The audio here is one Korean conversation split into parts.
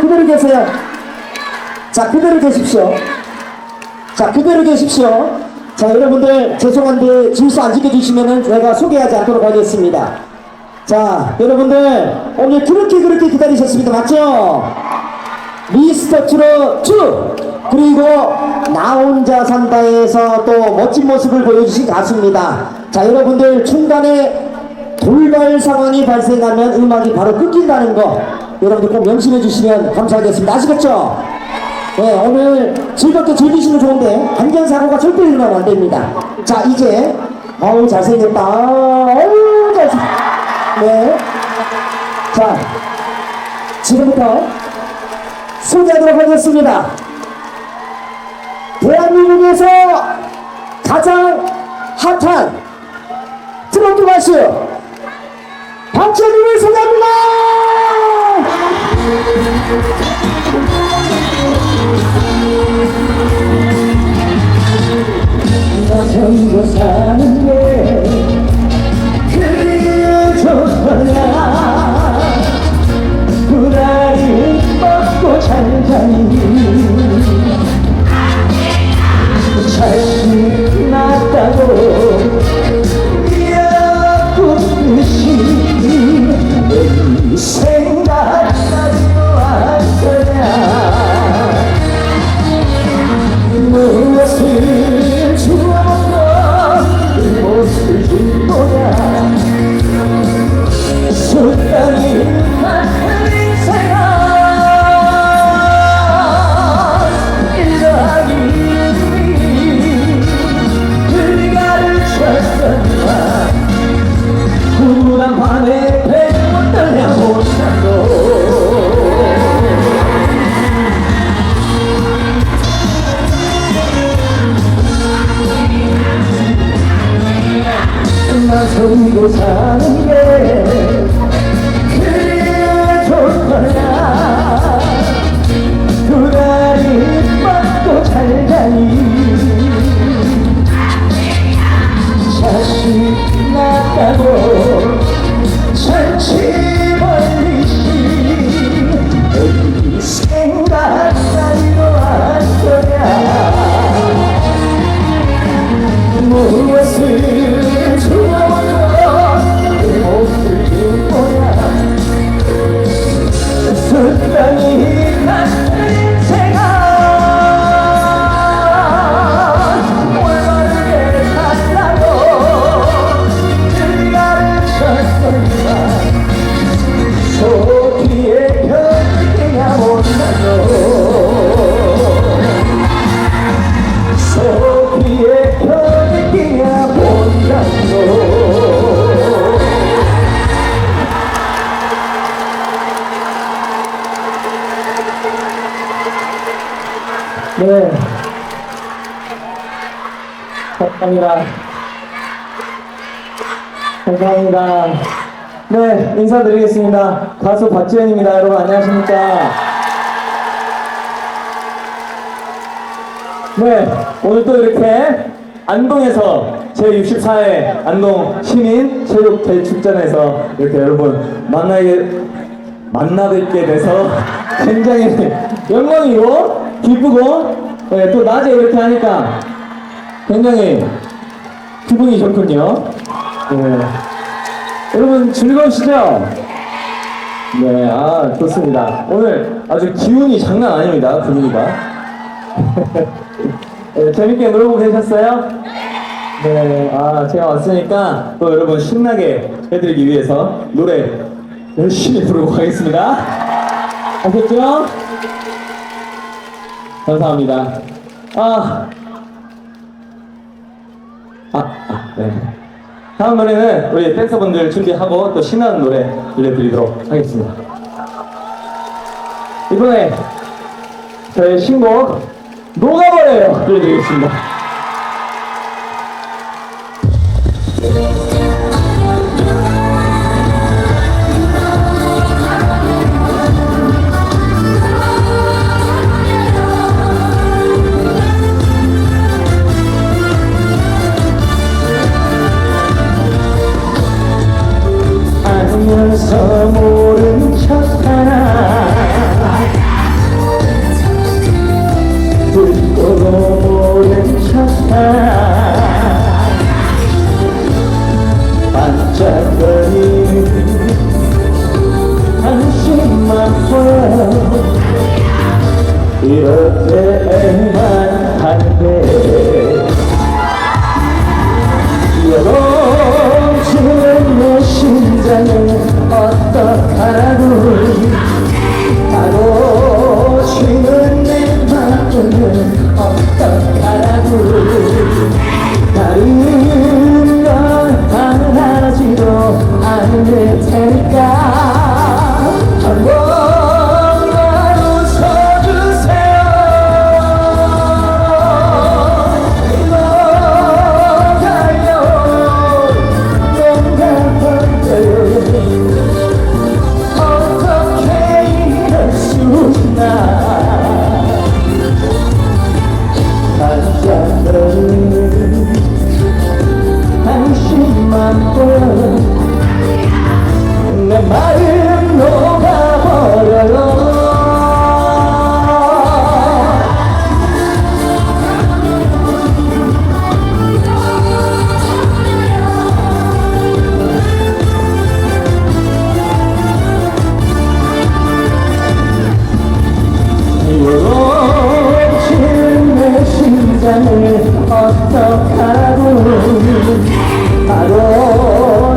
그대로 계세요. 자, 그대로 계십시오. 자, 그대로 계십시오. 자, 여러분들 죄송한데 질서 안 지켜주시면은 제가 소개하지 않도록 하겠습니다. 자, 여러분들 오늘 그렇게 그렇게 기다리셨습니다. 맞죠? 미스터 트롯 2 그리고 나 혼자 산다에서 또 멋진 모습을 보여주신 가수입니다. 자, 여러분들 중간에 돌발 상황이 발생하면 음악이 바로 끊긴다는 거 여러분들 꼭 명심해 주시면 감사하겠습니다. 아시겠죠? 네, 오늘 즐겁게 즐기시면 좋은데 안전사고가 절대 일어나면 안 됩니다. 자, 이제 어우 잘생겼다. 어우 잘생. 네. 자, 지금부터 소개하도록 하겠습니다. 대한민국에서 가장 핫한 트로트 가수 박재민을 소개합니다. 나정도 사는 게 그리워 좋더라 불알이 먹고 잘 자니 자식 낳았다고 미역국듯이 감사합니다. 감사합니다. 네, 인사드리겠습니다. 가수 박지현입니다. 여러분 안녕하십니까? 네, 오늘 또 이렇게 안동에서 제64회 안동 시민 체육 대축전에서 이렇게 여러분 만나게 만나뵙게 돼서 굉장히 영광이고 기쁘고 네, 또 낮에 이렇게 하니까 굉장히 기분이 좋군요. 네. 여러분 즐거우시죠? 네, 아 좋습니다. 오늘 아주 기운이 장난 아닙니다 분위기가. 네, 재밌게 놀고 계셨어요? 네, 아 제가 왔으니까 또 여러분 신나게 해드리기 위해서 노래 열심히 부르고 가겠습니다. 아셨죠? 감사합니다. 아, 아, 아, 네. 다음 노래는 우리 댄서분들 준비하고 또 신나는 노래 들려드리도록 하겠습니다. 이번에 저의 신곡 녹아버려요 들려드리겠습니다.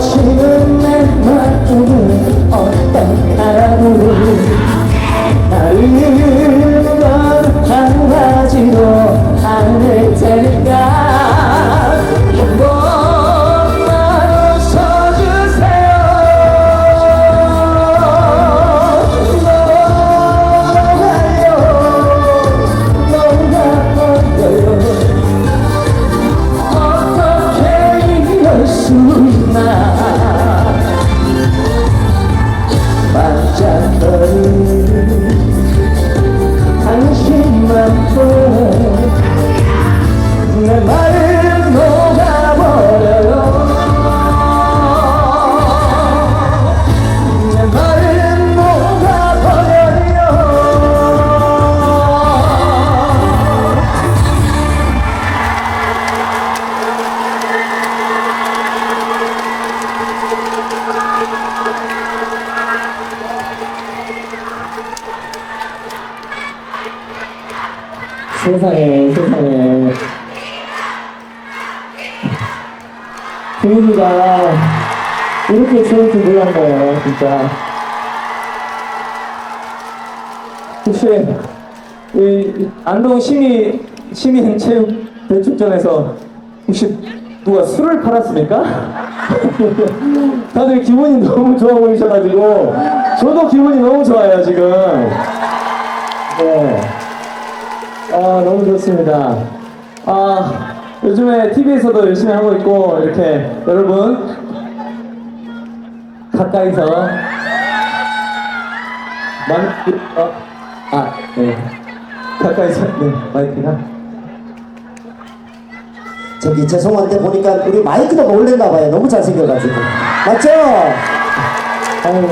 지금 내 마음을 어떡하고 진짜 혹시 이 안동 시민 시민 체육 대축전에서 혹시 누가 술을 팔았습니까? 다들 기분이 너무 좋아 보이셔가지고 저도 기분이 너무 좋아요 지금 네. 아 너무 좋습니다. 아 요즘에 TV에서도 열심히 하고 있고 이렇게 여러분 가까이서 만 어, 아 네. 가까이서 네 마이크가 저기 죄송한데 보니까 우리 마이크가 놀랬나 봐요. 너무 잘생겨가지고 맞죠? 아유.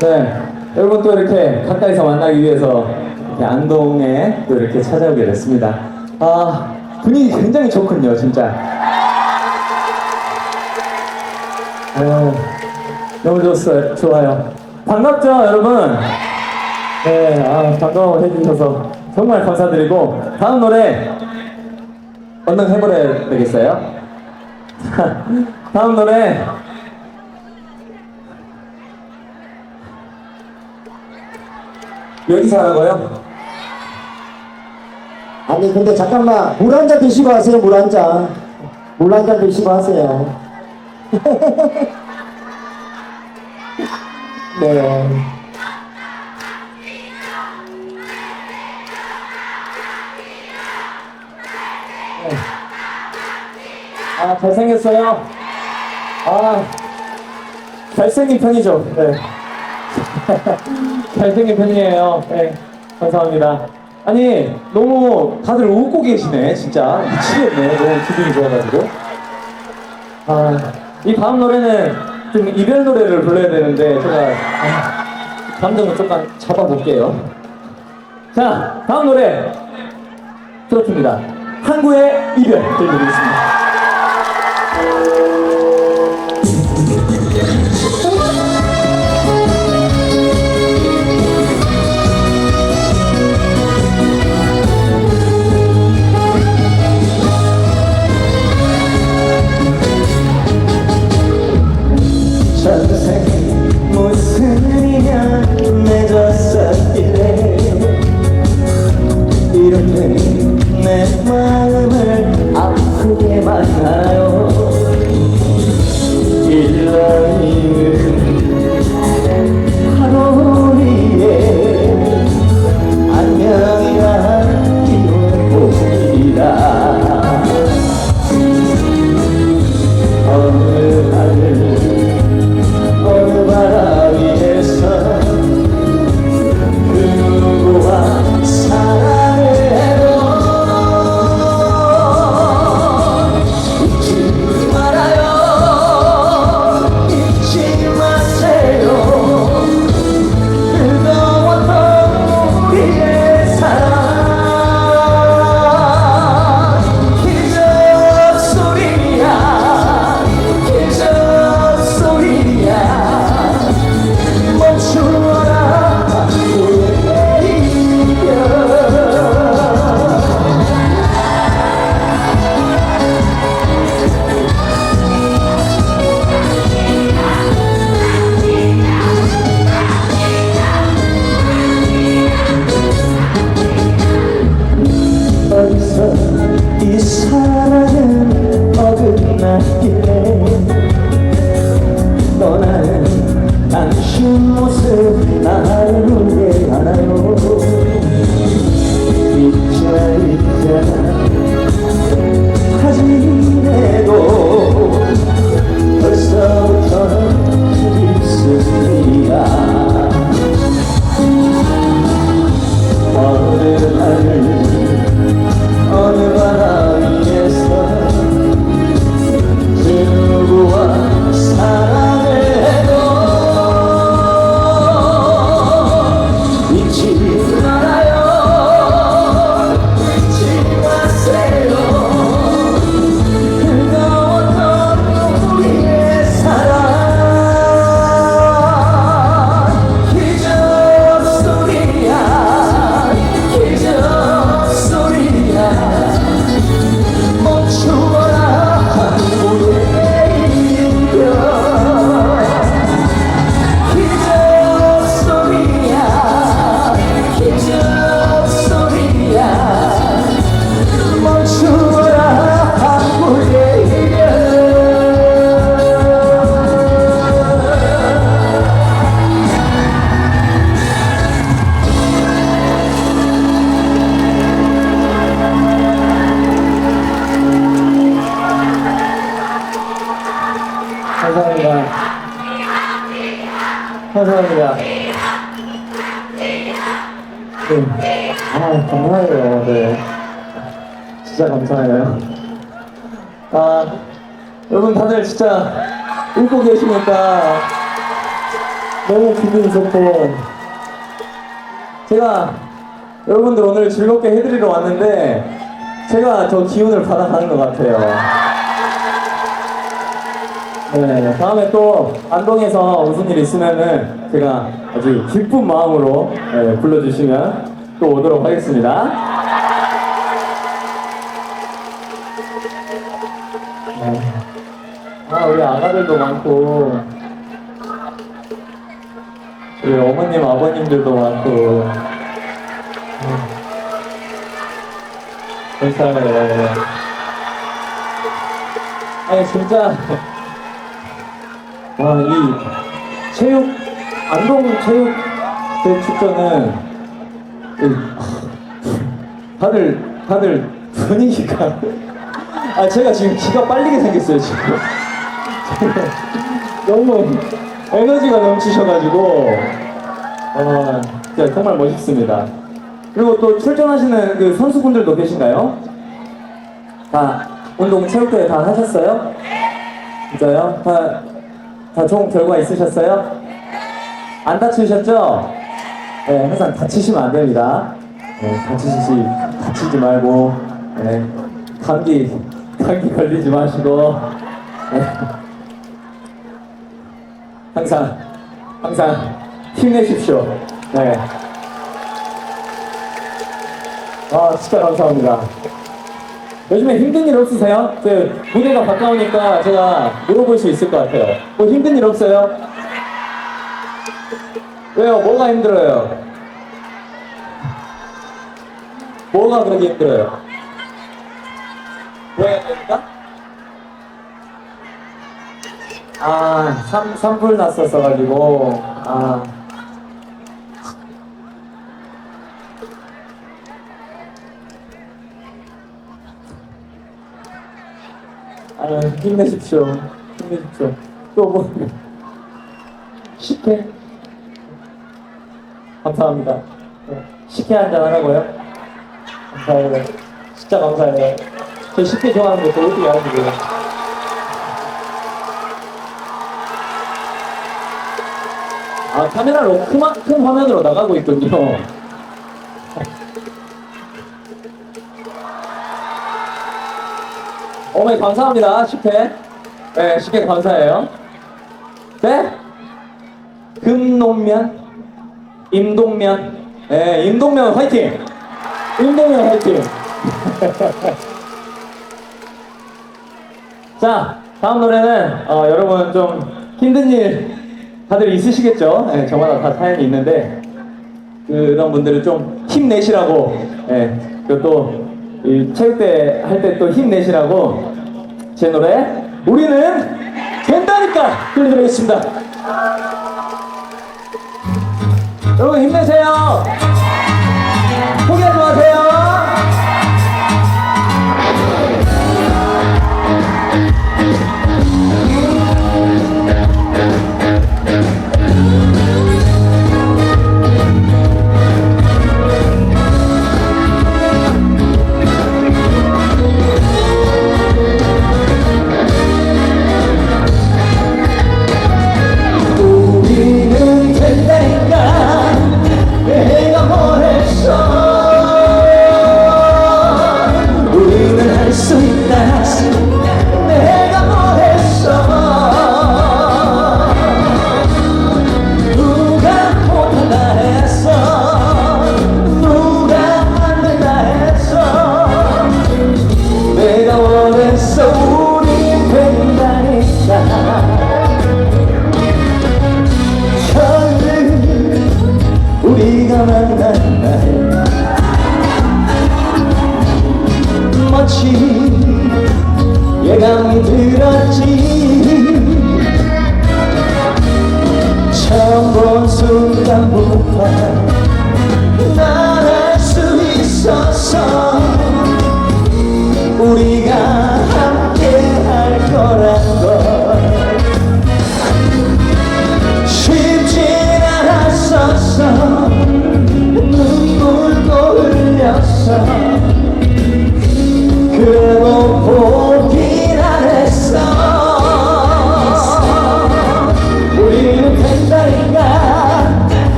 네, 여러분 또 이렇게 가까이서 만나기 위해서 이렇게 안동에 또 이렇게 찾아오게 됐습니다. 아 분위기 굉장히 좋군요, 진짜. 아유, 너무 좋았어요, 좋아요. 반갑죠, 여러분? 네, 아, 반가워 해주셔서 정말 감사드리고 다음 노래 얼른 해버려야 되겠어요? 다음 노래 여기서 하라고요? 아니 근데 잠깐만 물 한 잔 드시고 하세요 물 한 잔. 물 한 잔 드시고 하세요. 네. 네. 아 잘생겼어요. 아 잘생긴 편이죠. 네. 잘생긴 편이에요. 네, 감사합니다. 아니, 너무 다들 웃고 계시네, 진짜. 미치겠네. 너무 기분이 좋아가지고. 아, 이 다음 노래는 좀 이별 노래를 불러야 되는데, 제가, 아, 감정을 조금 잡아볼게요. 자, 다음 노래. 트로트입니다. 항구의 이별 들려드리겠습니다. yeah. 감사합니다. 네. 아, 감사해요. 네. 진짜 감사해요. 아, 여러분 다들 진짜 웃고 계시니까 너무 기분이 좋고 제가 여러분들 오늘 즐겁게 해드리러 왔는데 제가 더 기운을 받아가는 것 같아요. 네, 다음에 또 안동에서 무슨 일 있으면은 제가 아주 기쁜 마음으로 네, 불러주시면 또 오도록 하겠습니다. 네. 아, 우리 아가들도 많고, 우리 어머님, 아버님들도 많고, 네. 감사해요. 아니, 진짜. 와, 아, 이 체육, 안동 체육대 축전은 이, 다들, 다들 분위기가. 아, 제가 지금 기가 빨리게 생겼어요, 지금. 너무 에너지가 넘치셔가지고, 아, 진짜 정말 멋있습니다. 그리고 또 출전하시는 그 선수분들도 계신가요? 다 운동 체육대회 다 하셨어요? 진짜요? 다 다 좋은 결과 있으셨어요? 안 다치셨죠? 네, 항상 다치시면 안 됩니다. 네, 다치시, 다치지 말고, 네, 감기, 감기 걸리지 마시고, 네. 항상, 항상 힘내십시오. 네. 아, 진짜 감사합니다. 요즘에 힘든 일 없으세요? 그 무대가 가까우니까 제가 물어볼 수 있을 것 같아요. 뭐 힘든 일 없어요? 왜요? 뭐가 힘들어요? 뭐가 그렇게 힘들어요? 뭐 해야 됩니까? 아, 산, 산불 났었어가지고, 아. 아, 힘내십시오. 힘내십시오. 또 뭐, 식혜? 감사합니다. 네, 식혜 한잔 하라고요? 감사해요. 진짜 감사해요. 저 식혜 좋아하는 거 어떻게 아시고요? 아, 카메라로 큰, 화- 큰 화면으로 나가고 있군요. 어머니 감사합니다. 식혜. 네, 식혜 감사해요. 네? 금논면, 임동면, 네, 임동면 화이팅! 임동면 화이팅! 자, 다음 노래는 어, 여러분 좀 힘든 일 다들 있으시겠죠? 네, 저마다 다 사연이 있는데 그런 분들은 좀 힘내시라고 예, 그리고 또이 체육대 할 때 또 힘내시라고 제 노래 우리는 된다니까 들려드리겠습니다. 여러분 힘내세요. 포기하지 마세요 난알수 있었어 우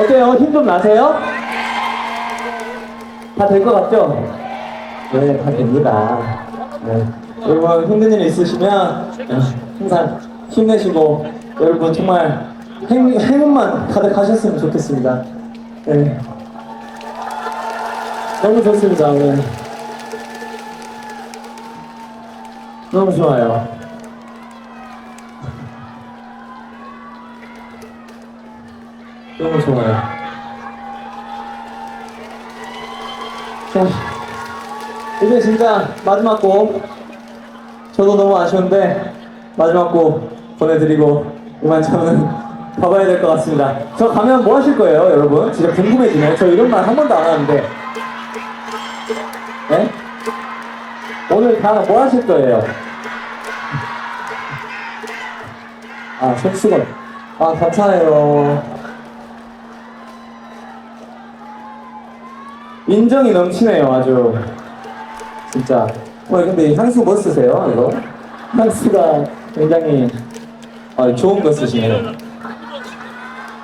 어때요? 힘 좀 나세요? 다 될 것 같죠? 네, 다 됩니다. 네. 여러분 힘든 일 있으시면 네, 항상 힘내시고 여러분 정말 행, 행운만 가득하셨으면 좋겠습니다. 네. 너무 좋습니다. 네. 너무 좋아요. 너무 좋아요. 자, 이제 진짜 마지막 곡. 저도 너무 아쉬운데 마지막 곡 보내드리고 이만 저는 가봐야 될 것 같습니다. 저 가면 뭐 하실 거예요, 여러분? 진짜 궁금해지네요. 저 이런 말 한 번도 안 하는데. 네? 오늘 다 뭐 하실 거예요? 아, 손수건. 아, 감사해요. 인정이 넘치네요, 아주. 진짜. 어, 근데 향수 뭐 쓰세요, 이거? 향수가 굉장히 아, 좋은 거 쓰시네요.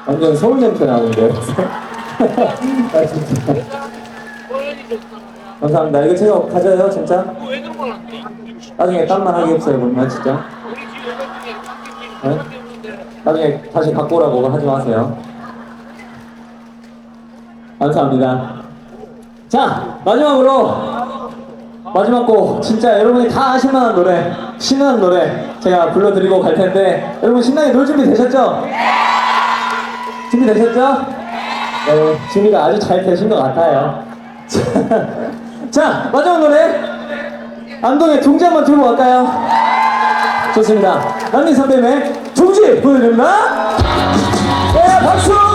완전 서울 냄새 나는데요. 아, 진짜. 감사합니다. 이거 제가 가져요, 진짜? 나중에 땀만 하게 없어요, 그러면 진짜. 네? 나중에 다시 갖고 오라고 하지 마세요. 감사합니다. 자 마지막으로 마지막 곡 진짜 여러분이 다 아실만한 노래 신나는 노래 제가 불러드리고 갈 텐데 여러분 신나게 놀 준비 되셨죠? 준비 되셨죠? 네 준비가 아주 잘 되신 것 같아요 자 마지막 노래 안동의 둥지 한번 들고 갈까요? 좋습니다 남미 선배님의 둥지 보여드립니다 네 박수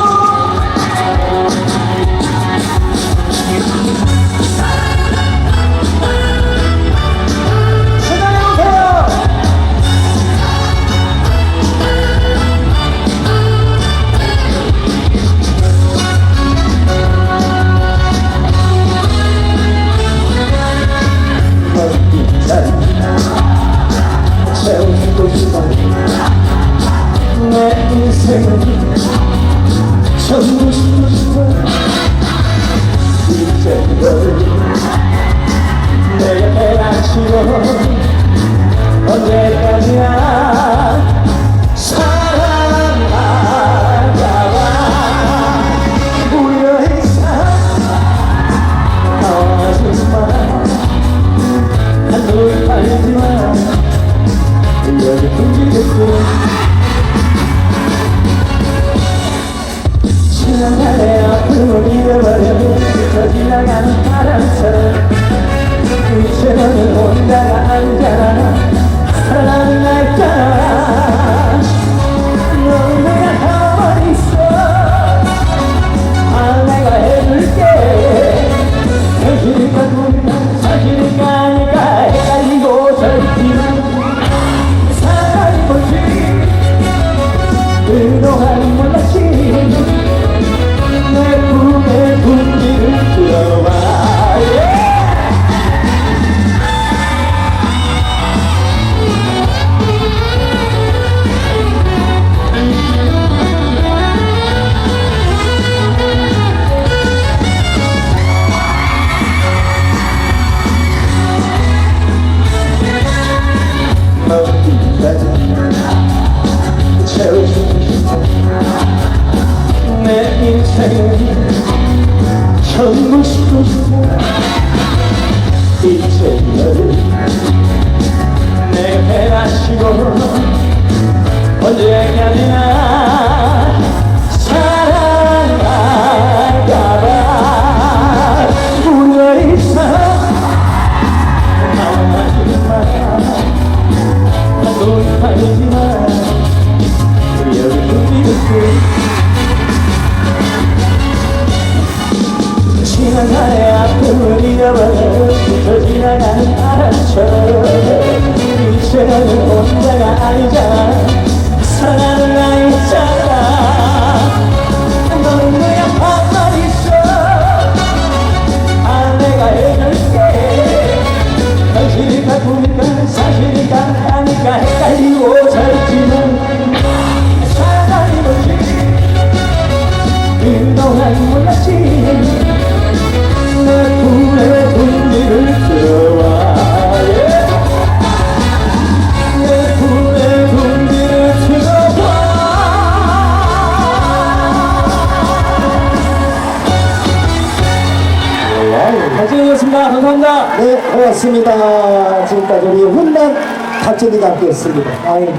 알자. 사랑하는 고맙습니다. 지금까지 우리 훈남 박진이가 함께했습니다. 아유.